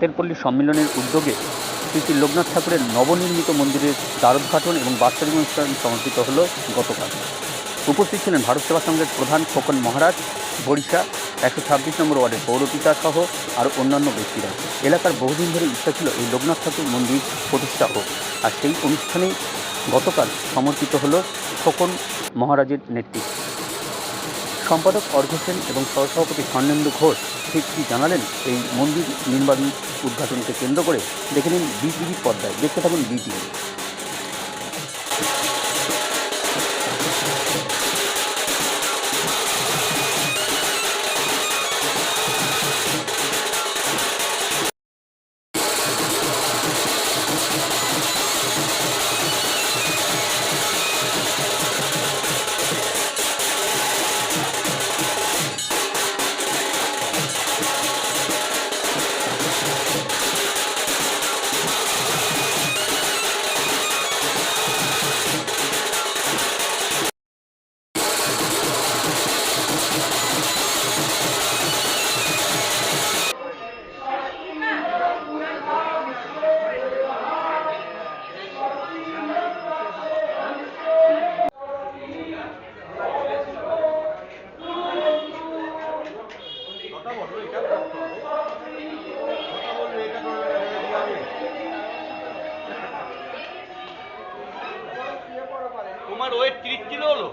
তাঁতের পল্লী সম্মেলনের উদ্যোগে শ্রী শ্রী লোকনাথ ঠাকুরের নবনির্মিত মন্দিরের দ্বারোদ্ঘাটন এবং বাৎসরিক অনুষ্ঠান সমর্পিত হল গতকাল। উপস্থিত ছিলেন ভারত সেবা সংঘের প্রধান খোকন মহারাজ, বরিশা একশো ছাব্বিশ নম্বর ওয়ার্ডের পৌরপিতা সহ আর অন্যান্য ব্যক্তিরা। এলাকার বহুদিন ধরে ইচ্ছা ছিল এই লোকনাথ ঠাকুর মন্দির প্রতিষ্ঠা হোক। আর সেই অনুষ্ঠানেই গতকাল সমর্পিত হল খোকন মহারাজের নেতৃত্বে। সম্পাদক অর্ঘ্য সেন এবং সহসভাপতি স্বর্ণেন্দু ঘোষ ঠিক কী জানালেন? এই মন্দির নির্মাণ উদ্ঘাটনকে কেন্দ্র করে দেখে নিন বিটিভি পর্দায়। দেখতে থাকুন বিটিভি ওয়েট তিরিশ কিলো হলো।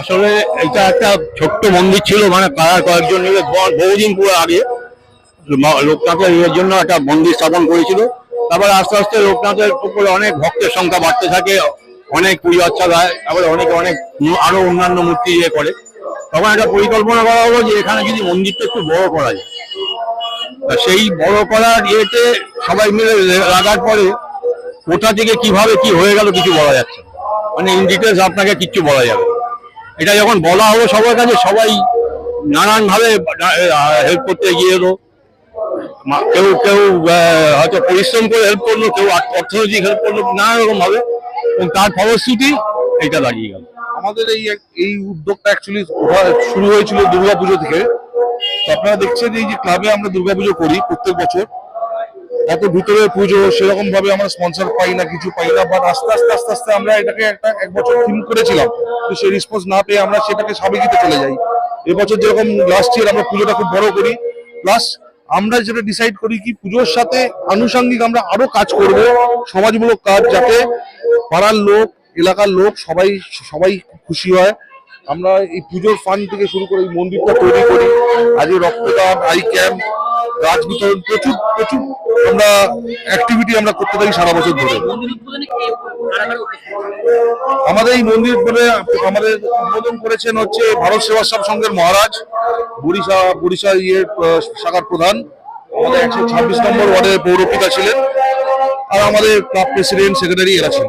আসলে এটা একটা ছোট্ট মন্দির ছিল মানে পাড়ার কয়েকজন মিলে বহুদিন পুরো আগে। লোকনাথের ইয়ের জন্য একটা মন্দির স্থাপন করেছিল। তারপরে আস্তে আস্তে লোকনাথের উপরে অনেক ভক্তের সংখ্যা বাড়তে থাকে, অনেক পুজো আচ্ছা হয়, তারপরে অনেকে অনেক আরও অন্যান্য মূর্তি ইয়ে করে। তখন একটা পরিকল্পনা করা হলো যে এখানে যদি মন্দিরটা একটু বড় করা যায়। সেই বড় করার ইয়েতে সবাই মিলে লাগার পরে কোথা থেকে কীভাবে কি হয়ে গেল কিছু বলা যাচ্ছে না। মানে ইন ডিটেলস আপনাকে কিচ্ছু বলা যাবে এটা যখন বলা হলো সবার কাছে, সবাই নানান ভাবে হেল্প করতে গিয়ে এলো। কেউ কেউ হয়তো পরিশ্রম করে হেল্প করল, কেউ অর্থনৈতিক হেল্প করল নানা রকম ভাবে এবং তার ফলশ্রুতি এটা দাঁড়িয়ে গেল। আমাদের এই এই উদ্যোগটা অ্যাকচুয়ালি শুরু হয়েছিল দুর্গাপুজো থেকে। তো আপনারা দেখছেন এই যে ক্লাবে আমরা দুর্গাপুজো করি প্রত্যেক বছর। এত ভিতরে পুজো, সেরকম ভাবে আমরা স্পন্সর পাই না, কিছু পাই না বাট আস্তে আস্তে আস্তে আস্তে আমরা এটাকে একটা এক বছর থিম করেছিলাম। তো সেই রেসপন্স না পেয়ে আমরা সেটাকে সাবেকিতে চলে যাই। এবছর যেরকম লাস্ট ইয়ার আমরা পুজোটা খুব বড় করি। প্লাস আমরা যেটা ডিসাইড করি কি পুজোর সাথে আনুষঙ্গিক আমরা আরও কাজ করব, সমাজমূলক কাজ, যাতে পাড়ার লোক, এলাকার লোক সবাই সবাই খুশি হয়। আমরা এই পুজোর ফান্ড থেকে শুরু করে মন্দিরটা তৈরি করি। আজকে রক্তদান আই ক্যাম্প গাছ প্রচুর প্রচুর আমরা অ্যাক্টিভিটি আমরা করতে থাকি সারা বছর ধরে। আমাদের এই মন্দির বলে আমাদের উদ্বোধন করেছেন হচ্ছে ভারত সেবাশ্রম সংঘের মহারাজ বরিশা ইয়ের আহ, শাখার প্রধান। আমাদের একশো ছাব্বিশ নম্বর ওয়ার্ডের পৌরপিতা ছিলেন। আর আমাদের ক্লাব প্রেসিডেন্ট সেক্রেটারি এরা ছিল